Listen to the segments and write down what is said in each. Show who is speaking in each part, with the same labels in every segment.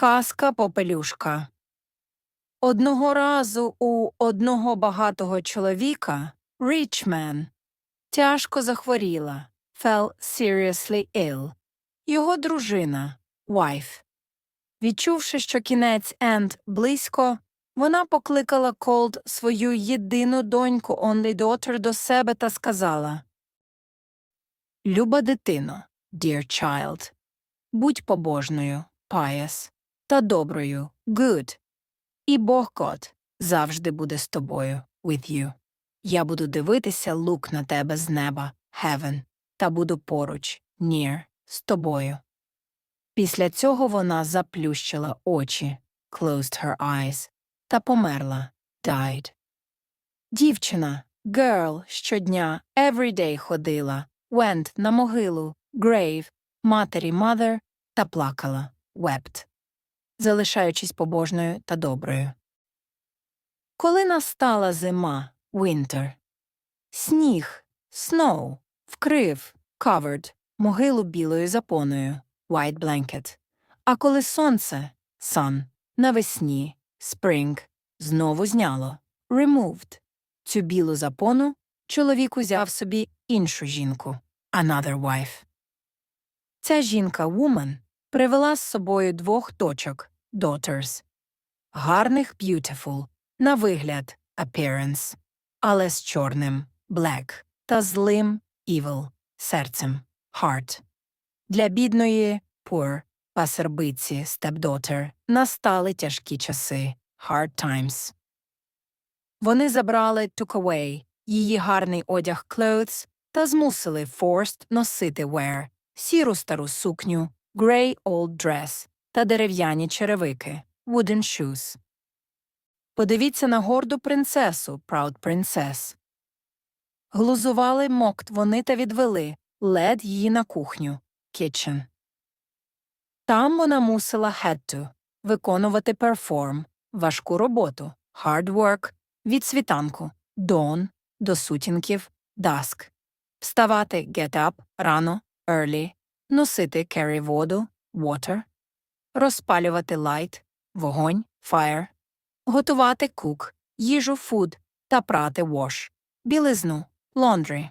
Speaker 1: Казка Попелюшка. Одного разу у одного багатого чоловіка, man, тяжко захворіла, fell seriously ill. Його дружина, wife. Відчувши, що кінець end близько, вона покликала Колд свою єдину доньку only daughter до себе та сказала Люба дитино, dear child, будь побожною, pious, та доброю, good. І Бог Год завжди буде з тобою, with you. Я буду дивитися лук на тебе з неба, heaven, та буду поруч, near, з тобою. Після цього вона заплющила очі, closed her eyes, та померла, died. Дівчина, girl, щодня, everyday ходила, went на могилу, grave, матері mother, та плакала, wept, залишаючись побожною та доброю. Коли настала зима, winter, сніг, snow, вкрив, covered, могилу білою запоною, white blanket. А коли сонце, sun, навесні, spring, знову зняло, removed. Цю білу запону чоловік узяв собі іншу жінку, another wife. Ця жінка, woman, привела з собою двох дочок, daughters. Гарних beautiful, на вигляд, appearance, але з чорним, black, та злим, evil, серцем, heart. Для бідної, poor, пасербиці, stepdaughter, настали тяжкі часи, hard times. Вони забрали took away її гарний одяг clothes та змусили forced носити wear, сіру стару сукню, grey old dress та дерев'яні черевики, wooden shoes. Подивіться на горду принцесу, proud princess. Глузували мокт вони та відвели, лед її на кухню, kitchen. Там вона мусила had to виконувати perform, важку роботу, hard work, від світанку, dawn, до сутінків, dusk. Вставати get up, рано, early, носити carry воду, water, розпалювати light, вогонь, fire, готувати cook, їжу food та прати wash, білизну, laundry.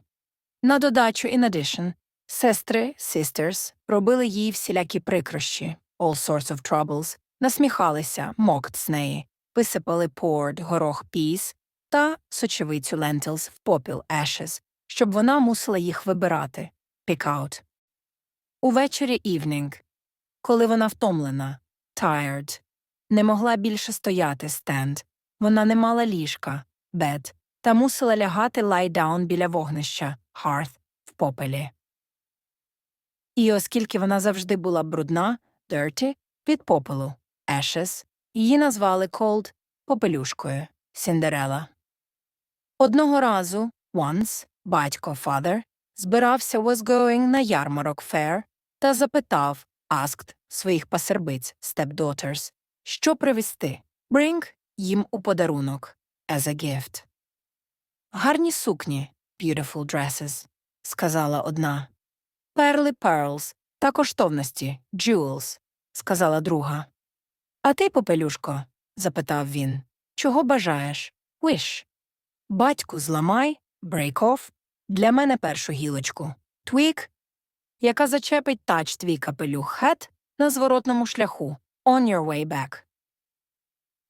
Speaker 1: На додачу in addition, сестри, sisters, робили їй всілякі прикрощі, all sorts of troubles, насміхалися, mocked з неї, висипали poured горох peas та сочевицю lentils в попіл ashes, щоб вона мусила їх вибирати, pick out. Увечері evening, коли вона втомлена, tired, не могла більше стояти stand, вона не мала ліжка, bed, та мусила лягати lie down біля вогнища, hearth, в попелі. І оскільки вона завжди була брудна, dirty, від попелу, ashes, її назвали cold попелюшкою, Сіндерела. Одного разу, once, батько father, збирався was going на ярмарок fair та запитав, asked, своїх пасербиць, stepdaughters, що привезти, bring їм у подарунок, as a gift. Гарні сукні, beautiful dresses, сказала одна. Перли pearls та коштовності, jewels, сказала друга. А ти, попелюшко, запитав він, чого бажаєш? Wish. Батьку, зламай, break off, для мене першу гілочку, twig, яка зачепить тач твій капелюх head на зворотному шляху, on your way back.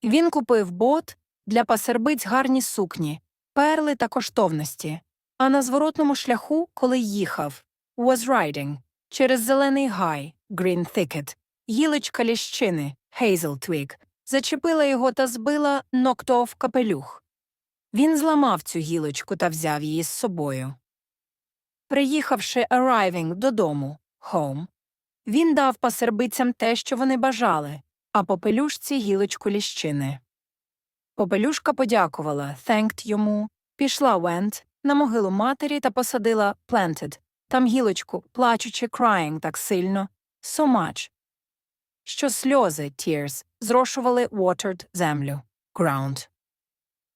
Speaker 1: Він купив бот для пасербиць гарні сукні, перли та коштовності, а на зворотному шляху, коли їхав, was riding, через зелений гай, green thicket, гілочка ліщини, hazel twig, зачепила його та збила off капелюх. Він зламав цю гілочку та взяв її з собою. Приїхавши arriving додому, home, він дав пасербицям те, що вони бажали, а попелюшці гілочку ліщини. Попелюшка подякувала, thanked йому, пішла went на могилу матері та посадила planted, там гілочку, плачучи crying так сильно, so much, що сльози tears зрошували watered землю, ground.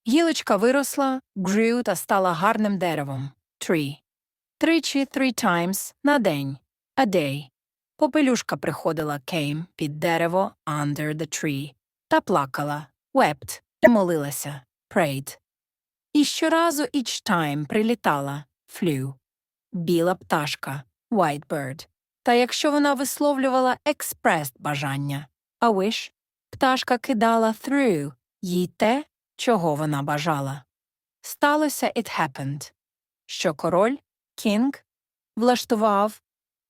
Speaker 1: Гілочка виросла, grew та стала гарним деревом, tree. Тричі, three times, на день, a day. Попелюшка приходила came під дерево under the tree та плакала wept та молилася prayed. І щоразу each time прилітала flew. Біла пташка white bird. Та якщо вона висловлювала expressed бажання a wish, пташка кидала through їй те, чого вона бажала. Сталося it happened, що король king влаштував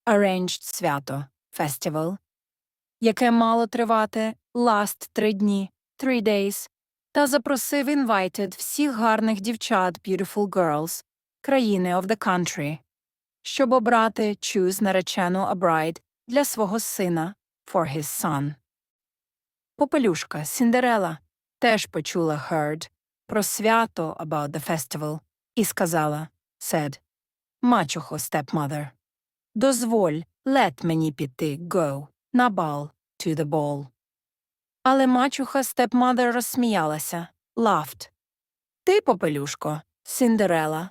Speaker 1: arranged свято festival, яке мало тривати last три дні three days, та запросив invited всіх гарних дівчат beautiful girls країни of the country, щоб обрати choose наречену a bride для свого сина for his son. Попелюшка Сіндерела теж почула heard про свято about the festival і сказала said Мачухо, stepmother, дозволь, let мені піти, go, на бал, to the ball. Але мачуха stepmother розсміялася, laughed. Ти, попелюшко, Сіндерела,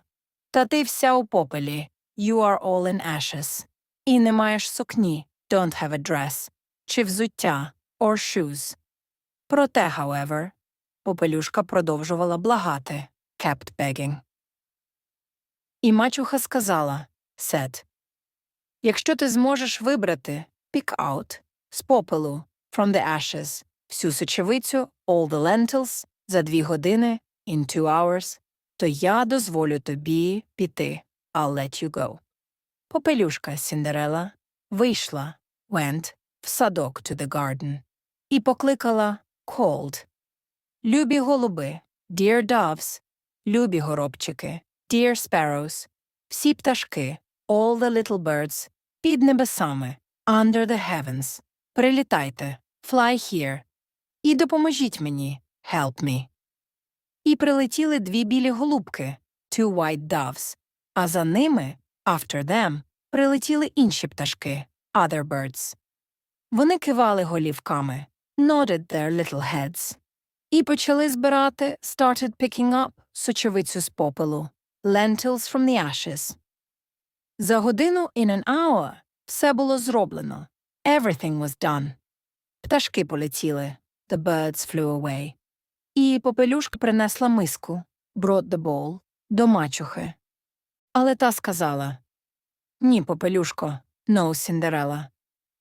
Speaker 1: та ти вся у попелі, you are all in ashes. І не маєш сукні, don't have a dress, чи взуття, or shoes. Проте, however, попелюшка продовжувала благати, kept begging. І мачуха сказала, said, Якщо ти зможеш вибрати, pick out, з попелу, from the ashes, всю сочевицю, all the lentils, за дві години, in two hours, то я дозволю тобі піти, I'll let you go. Попелюшка Сіндерела вийшла, went, в садок to the garden, і покликала called. Любі голуби, dear doves, любі горобчики, dear sparrows, всі пташки, all the little birds, під небесами, under the heavens, прилітайте, fly here, і допоможіть мені, help me. І прилетіли дві білі голубки, two white doves, а за ними, after them, прилетіли інші пташки, other birds. Вони кивали голівками, nodded their little heads. І почали збирати, started picking up, сочовицю з попелу, lentils from the ashes. За годину in an hour все було зроблено. Everything was done. Пташки полетіли. The birds flew away. І попелюшка принесла миску, brought the bowl, до мачухи. Але та сказала Ні, попелюшко, no, Cinderella.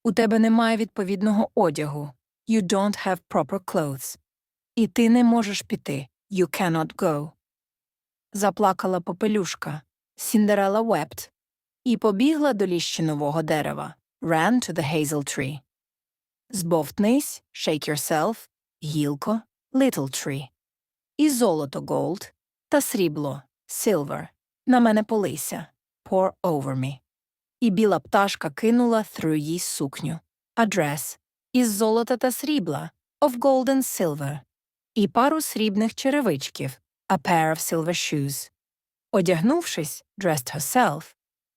Speaker 1: У тебе немає відповідного одягу. You don't have proper clothes. І ти не можеш піти. You cannot go. Заплакала попелюшка. Cinderella wept. І побігла до ліщинового дерева. Ran to the hazel tree. Збовтнись, shake yourself, гілко, little tree. І золото gold, та срібло, silver. На мене полися, pour over me. І біла пташка кинула through їй сукню, dress, із золота та срібла, of gold and silver, і пару срібних черевичків, a pair of silver shoes. Одягнувшись, dressed herself,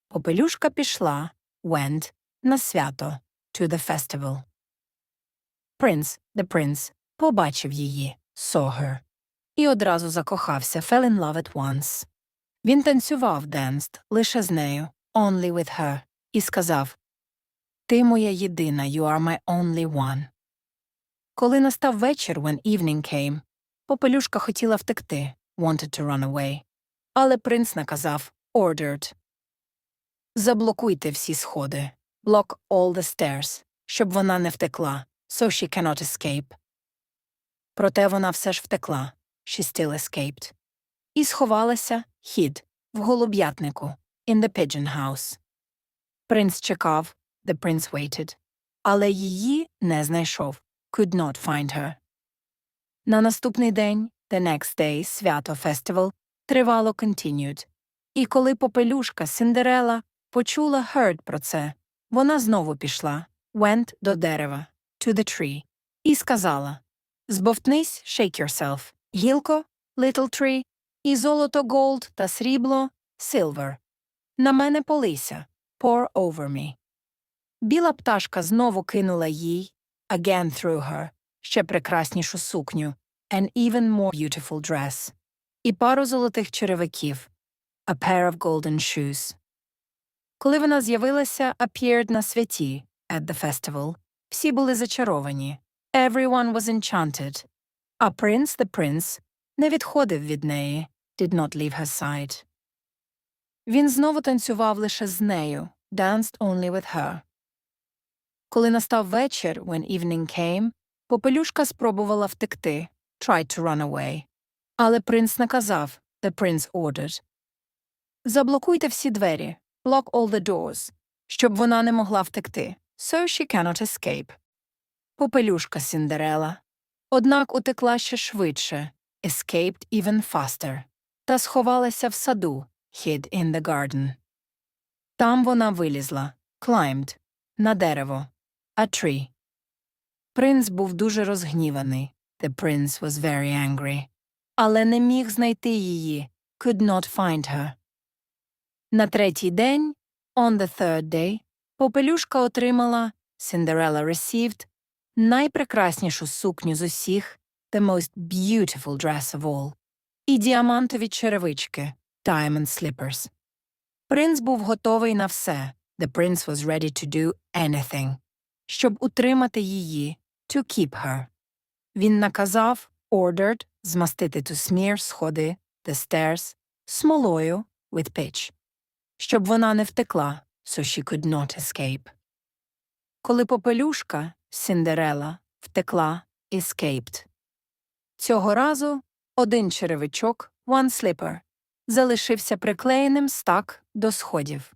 Speaker 1: попелюшка пішла, went, на свято, to the festival. Принц, the prince, побачив її, saw her, і одразу закохався, fell in love at once. Він танцював, danced, лише з нею, only with her, і сказав Ти моя єдина, you are my only one. Коли настав вечір, when evening came, попелюшка хотіла втекти, wanted to run away. Але принц наказав, ordered. Заблокуйте всі сходи, block all the stairs, щоб вона не втекла, so she cannot escape. Проте вона все ж втекла, she still escaped. І сховалася, hid, в голуб'ятнику, in the pigeon house. Принц чекав, the prince waited. Але її не знайшов, could not find her. На наступний день, the next day, свято festival, тривало continued. І коли попелюшка Синдерела почула heard про це, вона знову пішла, went до дерева, to the tree, і сказала Збовтнись, shake yourself, гілко, little tree, і золото gold та срібло, silver. На мене полися, pour over me. Біла пташка знову кинула їй, again threw her, ще прекраснішу сукню, an even more beautiful dress, і пару золотих черевиків, a pair of golden shoes. Коли вона з'явилася, appeared на святі, at the festival. Всі були зачаровані. Everyone was enchanted. А принц, the prince, не відходив від неї, did not leave her side. Він знову танцював лише з нею, danced only with her. Коли настав вечір, when evening came, попелюшка спробувала втекти, tried to run away. Але принц наказав, the prince ordered. Заблокуйте всі двері, block all the doors, щоб вона не могла втекти, so she cannot escape. Попелюшка Сіндерела. Однак утекла ще швидше, escaped even faster, та сховалася в саду, hid in the garden. Там вона вилізла, climbed, на дерево, a tree. Принц був дуже розгніваний, the prince was very angry, але не міг знайти її, could not find her. На третій день, on the third day, попелюшка отримала, Cinderella received, найпрекраснішу сукню з усіх, the most beautiful dress of all, і діамантові черевички, diamond slippers. Принц був готовий на все, the prince was ready to do anything, щоб утримати її, to keep her. Він наказав, ordered, змастити to smear сходи, the stairs, смолою, with pitch, щоб вона не втекла, so she could not escape. Коли попелюшка, Сіндерела, втекла, escaped. Цього разу один черевичок, one slipper, залишився приклеєним стак до сходів.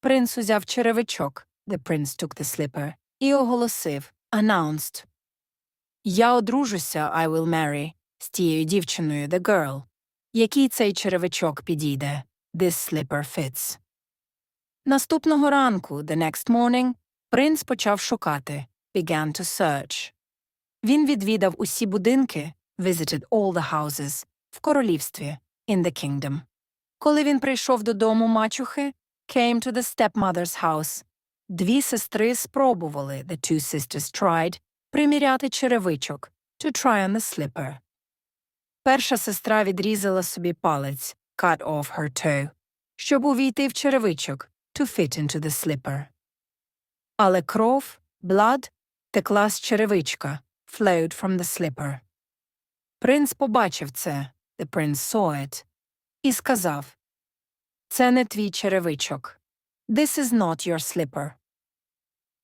Speaker 1: Принц узяв черевичок, the prince took the slipper, і оголосив, announced. Я одружуся, I will marry, з тією дівчиною, the girl. Який цей черевичок підійде? This slipper fits. Наступного ранку, the next morning, принц почав шукати, began to search. Він відвідав усі будинки, visited all the houses, в королівстві, in the kingdom. Коли він прийшов додому мачухи, came to the stepmother's house, дві сестри спробували, the two sisters tried, приміряти черевичок, to try on the slipper. Перша сестра відрізала собі палець, cut off her toe, щоб увійти в черевичок, to fit into the slipper. Але кров, blood, текла з черевичка, flowed from the slipper. Принц побачив це, the prince saw it, і сказав, «Це не твій черевичок. This is not your slipper.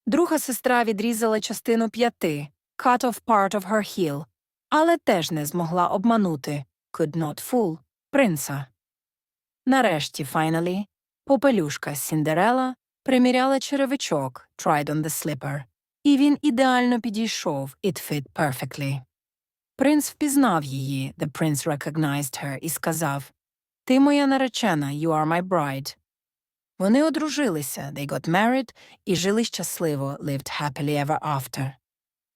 Speaker 1: Друга сестра відрізала частину п'яти, cut off part of her heel, але теж не змогла обманути, could not fool, принца. Нарешті, finally, попелюшка Сіндерела приміряла черевичок, tried on the slipper, і він ідеально підійшов, it fit perfectly. Принц впізнав її, the prince recognized her, і сказав, «Ти моя наречена, you are my bride». Вони одружилися, they got married, і жили щасливо, lived happily ever after.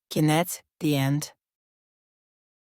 Speaker 1: Кінець, the end.